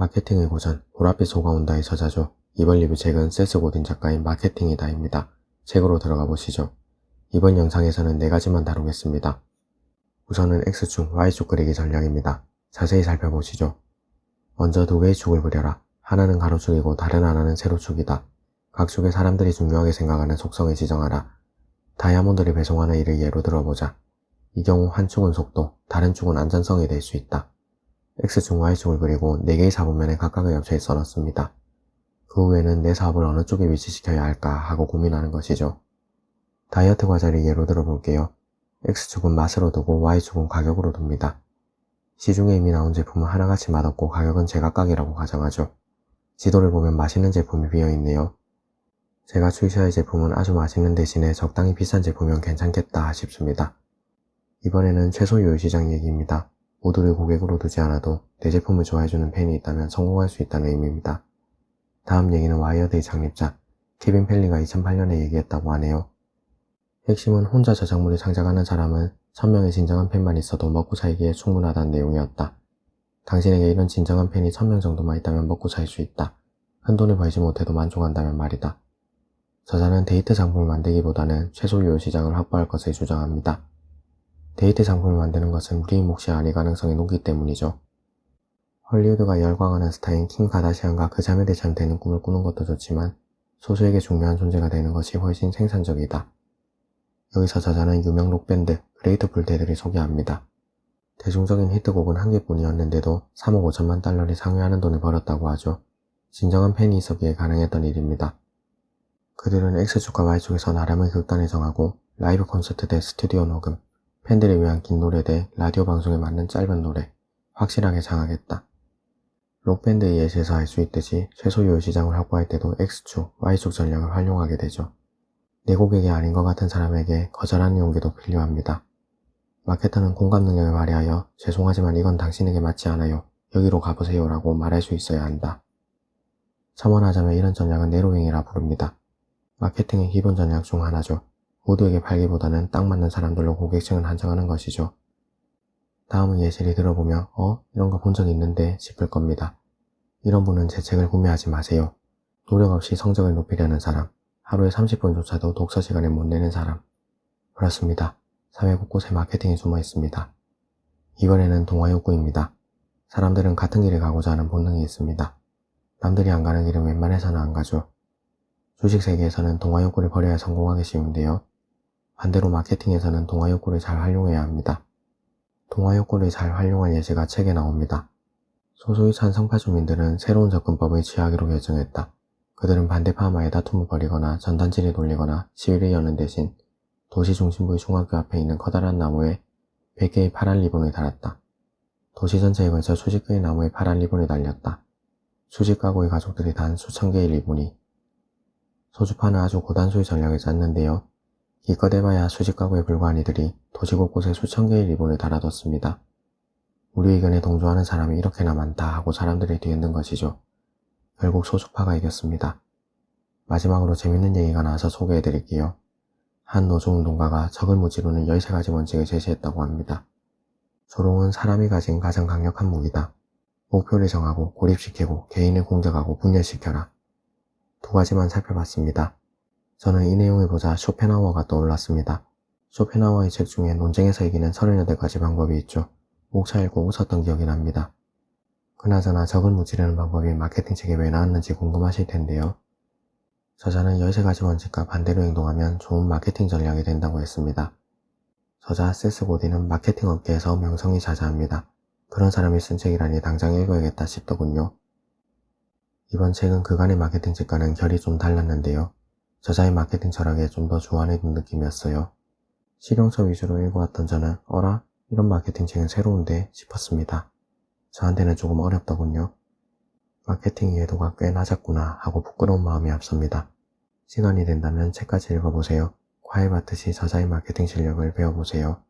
마케팅의 고전, 보랏빛 속아온다의 저자죠. 이번 리뷰 책은 세스 고딘 작가인 마케팅이다입니다. 책으로 들어가 보시죠. 이번 영상에서는 네 가지만 다루겠습니다. 우선은 X축, Y축 그리기 전략입니다. 자세히 살펴보시죠. 먼저 두 개의 축을 그려라. 하나는 가로축이고 다른 하나는 세로축이다. 각 축에 사람들이 중요하게 생각하는 속성을 지정하라. 다이아몬드를 배송하는 일을 예로 들어보자. 이 경우 한 축은 속도, 다른 축은 안전성이 될 수 있다. X축, Y축을 그리고 4개의 사분면에 각각의 엽체에 써놨습니다. 그 후에는 내 사업을 어느 쪽에 위치시켜야 할까 하고 고민하는 것이죠. 다이어트 과자를 예로 들어볼게요. X축은 맛으로 두고 Y축은 가격으로 둡니다. 시중에 이미 나온 제품은 하나같이 맛없고 가격은 제각각이라고 가정하죠. 지도를 보면 맛있는 제품이 비어있네요. 제가 출시할 제품은 아주 맛있는 대신에 적당히 비싼 제품이면 괜찮겠다 싶습니다. 이번에는 최소유효 시장 얘기입니다. 모두를 고객으로 두지 않아도 내 제품을 좋아해주는 팬이 있다면 성공할 수 있다는 의미입니다. 다음 얘기는 와이어드의 창립자 케빈 펠리가 2008년에 얘기했다고 하네요. 핵심은 혼자 저작물을 창작하는 사람은 1000명의 진정한 팬만 있어도 먹고 살기에 충분하다는 내용이었다. 당신에게 이런 진정한 팬이 1000명 정도만 있다면 먹고 살 수 있다. 큰 돈을 벌지 못해도 만족한다면 말이다. 저자는 데이트 상품을 만들기보다는 최소 유효 시장을 확보할 것을 주장합니다. 데이트 상품을 만드는 것은 우리의 몫이 아닐 가능성이 높기 때문이죠. 헐리우드가 열광하는 스타인 킴 가다시안과 그 자매들처럼 되는 꿈을 꾸는 것도 좋지만 소수에게 중요한 존재가 되는 것이 훨씬 생산적이다. 여기서 저자는 유명 록밴드 그레이트풀 데드를 소개합니다. 대중적인 히트곡은 한 개뿐이었는데도 3억 5천만 달러를 상회하는 돈을 벌었다고 하죠. 진정한 팬이 있었기에 가능했던 일입니다. 그들은 X축과 Y축에서 나름의 극단을 정하고 라이브 콘서트 대 스튜디오 녹음, 팬들을 위한 긴 노래 대 라디오 방송에 맞는 짧은 노래, 확실하게 장악했다. 록밴드의 예시에서 알 수 있듯이 최소유효 시장을 확보할 때도 X축, Y축 전략을 활용하게 되죠. 내 고객이 아닌 것 같은 사람에게 거절하는 용기도 필요합니다. 마케터는 공감 능력을 발휘하여 죄송하지만 이건 당신에게 맞지 않아요. 여기로 가보세요 라고 말할 수 있어야 한다. 첨언하자면 이런 전략은 네로윙이라 부릅니다. 마케팅의 기본 전략 중 하나죠. 모두에게 팔기보다는 딱 맞는 사람들로 고객층을 한정하는 것이죠. 다음은 예시를 들어보며 어? 이런 거 본 적 있는데 싶을 겁니다. 이런 분은 제 책을 구매하지 마세요. 노력 없이 성적을 높이려는 사람, 하루에 30분조차도 독서 시간을 못 내는 사람. 그렇습니다. 사회 곳곳에 마케팅이 숨어 있습니다. 이번에는 동화 욕구입니다. 사람들은 같은 길을 가고자 하는 본능이 있습니다. 남들이 안 가는 길은 웬만해서는 안 가죠. 주식 세계에서는 동화 욕구를 버려야 성공하기 쉬운데요. 반대로 마케팅에서는 동화 욕구를 잘 활용해야 합니다. 동화 욕구를 잘 활용한 예시가 책에 나옵니다. 소수의 찬 성파 주민들은 새로운 접근법을 취하기로 결정했다. 그들은 반대 파마에 다툼을 벌이거나 전단지를 돌리거나 시위를 여는 대신 도시 중심부의 중학교 앞에 있는 커다란 나무에 100개의 파란 리본을 달았다. 도시 전체에 걸쳐 수십 개의 나무에 파란 리본을 달렸다. 수십 가구의 가족들이 단 수천 개의 리본이 소주파는 아주 고단수의 전략을 짰는데요. 기껏 해봐야 수십 가구에 불과한 이들이 도시 곳곳에 수천 개의 리본을 달아뒀습니다. 우리 의견에 동조하는 사람이 이렇게나 많다 하고 사람들이 뒤흔든 것이죠. 결국 소주파가 이겼습니다. 마지막으로 재밌는 얘기가 나와서 소개해드릴게요. 한 노조운동가가 적을 무찌르는 13가지 원칙을 제시했다고 합니다. 조롱은 사람이 가진 가장 강력한 무기다. 목표를 정하고 고립시키고 개인을 공격하고 분열시켜라. 두 가지만 살펴봤습니다. 저는 이 내용을 보자 쇼펜하워가 떠올랐습니다. 쇼펜하워의 책 중에 논쟁에서 이기는 38가지 방법이 있죠. 목차 읽고 웃었던 기억이 납니다. 그나저나 적을 무찌르는 방법이 마케팅 책에 왜 나왔는지 궁금하실 텐데요. 저자는 13가지 원칙과 반대로 행동하면 좋은 마케팅 전략이 된다고 했습니다. 저자 세스 고디는 마케팅 업계에서 명성이 자자합니다. 그런 사람이 쓴 책이라니 당장 읽어야겠다 싶더군요. 이번 책은 그간의 마케팅 책과는 결이 좀 달랐는데요. 저자의 마케팅 철학에 좀 더 조안해 둔 느낌이었어요. 실용서 위주로 읽어왔던 저는 어라? 이런 마케팅 책은 새로운데 싶었습니다. 저한테는 조금 어렵더군요. 마케팅 이해도가 꽤 낮았구나 하고 부끄러운 마음이 앞섭니다. 시간이 된다면 책까지 읽어보세요. 과외 받듯이 저자의 마케팅 실력을 배워보세요.